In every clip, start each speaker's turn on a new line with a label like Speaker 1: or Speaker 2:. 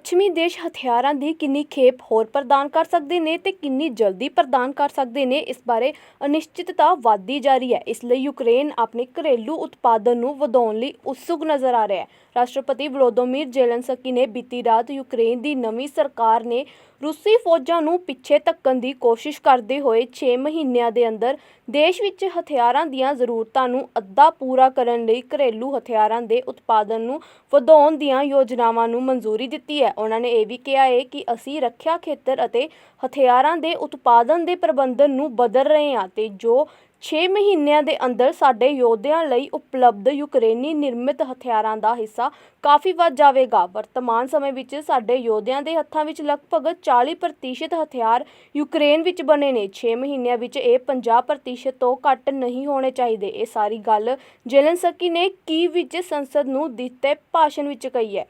Speaker 1: ਪੱਛਮੀ ਦੇਸ਼ ਹਥਿਆਰਾਂ ਦੀ ਕਿੰਨੀ ਖੇਪ ਹੋਰ ਪ੍ਰਦਾਨ ਕਰ ਸਕਦੇ ਨੇ ਤੇ ਕਿੰਨੀ ਜਲਦੀ ਪ੍ਰਦਾਨ ਕਰ ਸਕਦੇ ਨੇ, ਇਸ ਬਾਰੇ ਅਨਿਸ਼ਚਿਤਤਾ ਵਧਦੀ ਜਾ ਰਹੀ ਹੈ। ਇਸ ਲਈ ਯੂਕਰੇਨ ਆਪਣੇ ਘਰੇਲੂ ਉਤਪਾਦਨ ਨੂੰ ਵਧਾਉਣ ਲਈ ਉਤਸੁਕ ਨਜ਼ਰ ਆ ਰਿਹਾ ਹੈ। ਰਾਸ਼ਟਰਪਤੀ ਵਲੋਦੋਮੀਰ ਜ਼ੇਲੈਂਸਕੀ ਨੇ ਬੀਤੀ ਰਾਤ ਯੂਕਰੇਨ ਦੀ ਨਵੀਂ ਸਰਕਾਰ ਨੇ ਰੂਸੀ ਫੌਜਾਂ ਨੂੰ ਪਿੱਛੇ ਧੱਕਣ ਦੀ ਕੋਸ਼ਿਸ਼ ਕਰਦੇ ਹੋਏ 6 ਮਹੀਨਿਆਂ ਦੇ ਅੰਦਰ ਦੇਸ਼ ਵਿੱਚ ਹਥਿਆਰਾਂ ਦੀਆਂ ਜ਼ਰੂਰਤਾਂ ਨੂੰ ਅੱਧਾ ਪੂਰਾ ਕਰਨ ਲਈ ਘਰੇਲੂ ਹਥਿਆਰਾਂ ਦੇ ਉਤਪਾਦਨ ਨੂੰ ਵਧਾਉਣ ਦੀਆਂ ਯੋਜਨਾਵਾਂ ਨੂੰ ਮਨਜ਼ੂਰੀ ਦਿੱਤੀ ਹੈ। ਉਹਨਾਂ ਨੇ ਇਹ ਵੀ ਕਿਹਾ ਹੈ ਕਿ ਅਸੀਂ ਰੱਖਿਆ ਖੇਤਰ ਅਤੇ ਹਥਿਆਰਾਂ ਦੇ ਉਤਪਾਦਨ ਦੇ ਪ੍ਰਬੰਧਨ ਨੂੰ ਬਦਲ ਰਹੇ ਹਾਂ ਤੇ ਜੋ 6 ਮਹੀਨਿਆਂ ਦੇ ਅੰਦਰ ਸਾਡੇ ਯੋਧਿਆਂ ਲਈ ਉਪਲਬਧ ਯੂਕਰੇਨੀ ਨਿਰਮਿਤ ਹਥਿਆਰਾਂ ਦਾ ਹਿੱਸਾ ਕਾਫੀ ਵੱਧ ਜਾਵੇਗਾ। ਵਰਤਮਾਨ ਸਮੇਂ ਵਿੱਚ ਸਾਡੇ ਯੋਧਿਆਂ ਦੇ ਹੱਥਾਂ ਵਿੱਚ ਲਗਭਗ 40% ਹਥਿਆਰ ਯੂਕਰੇਨ ਵਿੱਚ ਬਣੇ ਨੇ। 6 ਮਹੀਨਿਆਂ ਵਿੱਚ ਇਹ 50% ਤੋਂ ਘੱਟ ਨਹੀਂ ਹੋਣੇ ਚਾਹੀਦੇ। ਇਹ ਸਾਰੀ ਗੱਲ ਜ਼ੇਲੈਂਸਕੀ ਨੇ ਕੀ ਵਿੱਚ ਸੰਸਦ ਨੂੰ ਦਿੱਤੇ ਭਾਸ਼ਣ ਵਿੱਚ ਕਹੀ ਹੈ।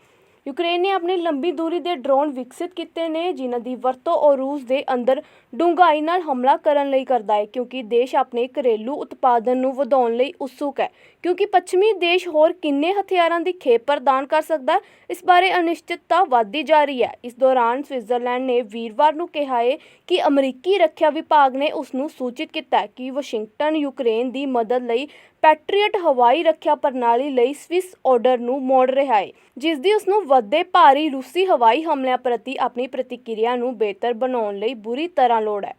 Speaker 1: ਯੂਕਰੇਨ ਨੇ ਆਪਣੀ ਲੰਬੀ ਦੂਰੀ ਦੇ ਡਰੋਨ ਵਿਕਸਿਤ ਕੀਤੇ ਨੇ, ਜਿਨ੍ਹਾਂ ਦੀ ਵਰਤੋਂ ਉਹ ਰੂਸ ਦੇ ਅੰਦਰ ਡੂੰਘਾਈ ਨਾਲ ਹਮਲਾ ਕਰਨ ਲਈ ਕਰਦਾ ਹੈ, ਕਿਉਂਕਿ ਦੇਸ਼ ਆਪਣੇ ਘਰੇਲੂ ਉਤਪਾਦਨ ਨੂੰ ਵਧਾਉਣ ਲਈ ਉਤਸੁਕ ਹੈ। ਕਿਉਂਕਿ ਪੱਛਮੀ ਦੇਸ਼ ਹੋਰ ਕਿੰਨੇ ਹਥਿਆਰਾਂ ਦੀ ਖੇਪ ਪ੍ਰਦਾਨ ਕਰ ਸਕਦਾ ਹੈ, ਇਸ ਬਾਰੇ ਅਨਿਸ਼ਚਿਤਤਾ ਵਧਦੀ ਜਾ ਰਹੀ ਹੈ। ਇਸ ਦੌਰਾਨ ਸਵਿਟਜ਼ਰਲੈਂਡ ਨੇ ਵੀਰਵਾਰ ਨੂੰ ਕਿਹਾ ਹੈ ਕਿ ਅਮਰੀਕੀ ਰੱਖਿਆ ਵਿਭਾਗ ਨੇ ਉਸ ਨੂੰ ਸੂਚਿਤ ਕੀਤਾ ਕਿ ਵਾਸ਼ਿੰਗਟਨ, ਯੂਕਰੇਨ ਦੀ ਮਦਦ ਲਈ ਪੈਟਰੀਅਟ ਹਵਾਈ ਰੱਖਿਆ ਪ੍ਰਣਾਲੀ ਲਈ ਸਵਿਸ ਆਰਡਰ ਨੂੰ ਮੋੜ ਰਿਹਾ ਹੈ, ਜਿਸ ਦੀ ਉਸ ਨੂੰ ਵੱਧਦੇ ਭਾਰੀ ਰੂਸੀ ਹਵਾਈ ਹਮਲਿਆਂ ਪ੍ਰਤੀ ਆਪਣੀ ਪ੍ਰਤੀਕਿਰਿਆ ਨੂੰ ਬਿਹਤਰ ਬਣਾਉਣ ਲਈ ਬੁਰੀ ਤਰ੍ਹਾਂ ਲੋੜ ਹੈ।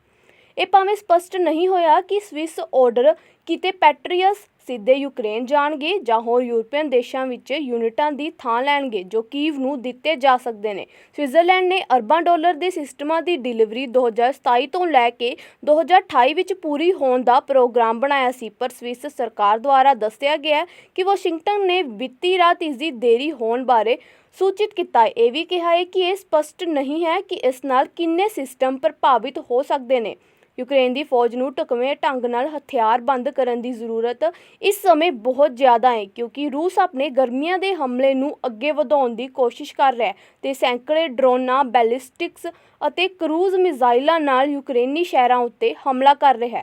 Speaker 1: ਇਹ ਭਾਵੇਂ ਸਪਸ਼ਟ ਨਹੀਂ ਹੋਇਆ ਕਿ ਸਵਿਸ ਆਰਡਰ ਕਿਤੇ ਪੈਟਰੀਅਸ ਸਿੱਧੇ ਯੂਕਰੇਨ ਜਾਣਗੇ ਜਾਂ ਹੋਰ ਯੂਰਪੀਅਨ ਦੇਸ਼ਾਂ ਵਿੱਚ ਯੂਨਿਟਾਂ ਦੀ ਥਾਂ ਲੈਣਗੇ, ਜੋ ਕੀਵ ਨੂੰ ਦਿੱਤੇ ਜਾ ਸਕਦੇ ਨੇ। ਸਵਿਟਜ਼ਰਲੈਂਡ ਨੇ ਅਰਬਾਂ ਡਾਲਰ ਦੇ ਸਿਸਟਮਾਂ ਦੀ ਡਿਲੀਵਰੀ 2027 ਤੋਂ ਲੈ ਕੇ 2028 ਵਿੱਚ ਪੂਰੀ ਹੋਣ ਦਾ ਪ੍ਰੋਗਰਾਮ ਬਣਾਇਆ ਸੀ, ਪਰ ਸਵਿਸ ਸਰਕਾਰ ਦੁਆਰਾ ਦੱਸਿਆ ਗਿਆ ਕਿ ਵਾਸ਼ਿੰਗਟਨ ਨੇ ਵਿੱਤੀ ਰਾਤ ਇਸ ਦੀ ਦੇਰੀ ਹੋਣ ਬਾਰੇ ਸੂਚਿਤ ਕੀਤਾ ਹੈ। ਇਹ ਵੀ ਕਿਹਾ ਹੈ ਕਿ ਇਹ ਸਪਸ਼ਟ ਨਹੀਂ ਹੈ ਕਿ ਇਸ ਨਾਲ ਕਿੰਨੇ ਸਿਸਟਮ ਪ੍ਰਭਾਵਿਤ ਹੋ ਸਕਦੇ ਨੇ। ਯੂਕਰੇਨ ਦੀ ਫੌਜ ਨੂੰ ਢੁਕਵੇਂ ਢੰਗ ਨਾਲ ਹਥਿਆਰਬੰਦ ਕਰਨ ਦੀ ਜ਼ਰੂਰਤ ਇਸ ਸਮੇਂ ਬਹੁਤ ਜ਼ਿਆਦਾ ਹੈ, ਕਿਉਂਕਿ ਰੂਸ ਆਪਣੇ ਗਰਮੀਆਂ ਦੇ ਹਮਲੇ ਨੂੰ ਅੱਗੇ ਵਧਾਉਣ ਦੀ ਕੋਸ਼ਿਸ਼ ਕਰ ਰਿਹਾ ਹੈ ਤੇ ਸੈਂਕੜੇ ਡਰੋਨਾਂ, ਬੈਲਿਸਟਿਕਸ ਅਤੇ ਕਰੂਜ਼ ਮਿਜ਼ਾਈਲਾਂ ਨਾਲ ਯੂਕਰੇਨੀ ਸ਼ਹਿਰਾਂ ਉੱਤੇ ਹਮਲਾ ਕਰ ਰਿਹਾ ਹੈ।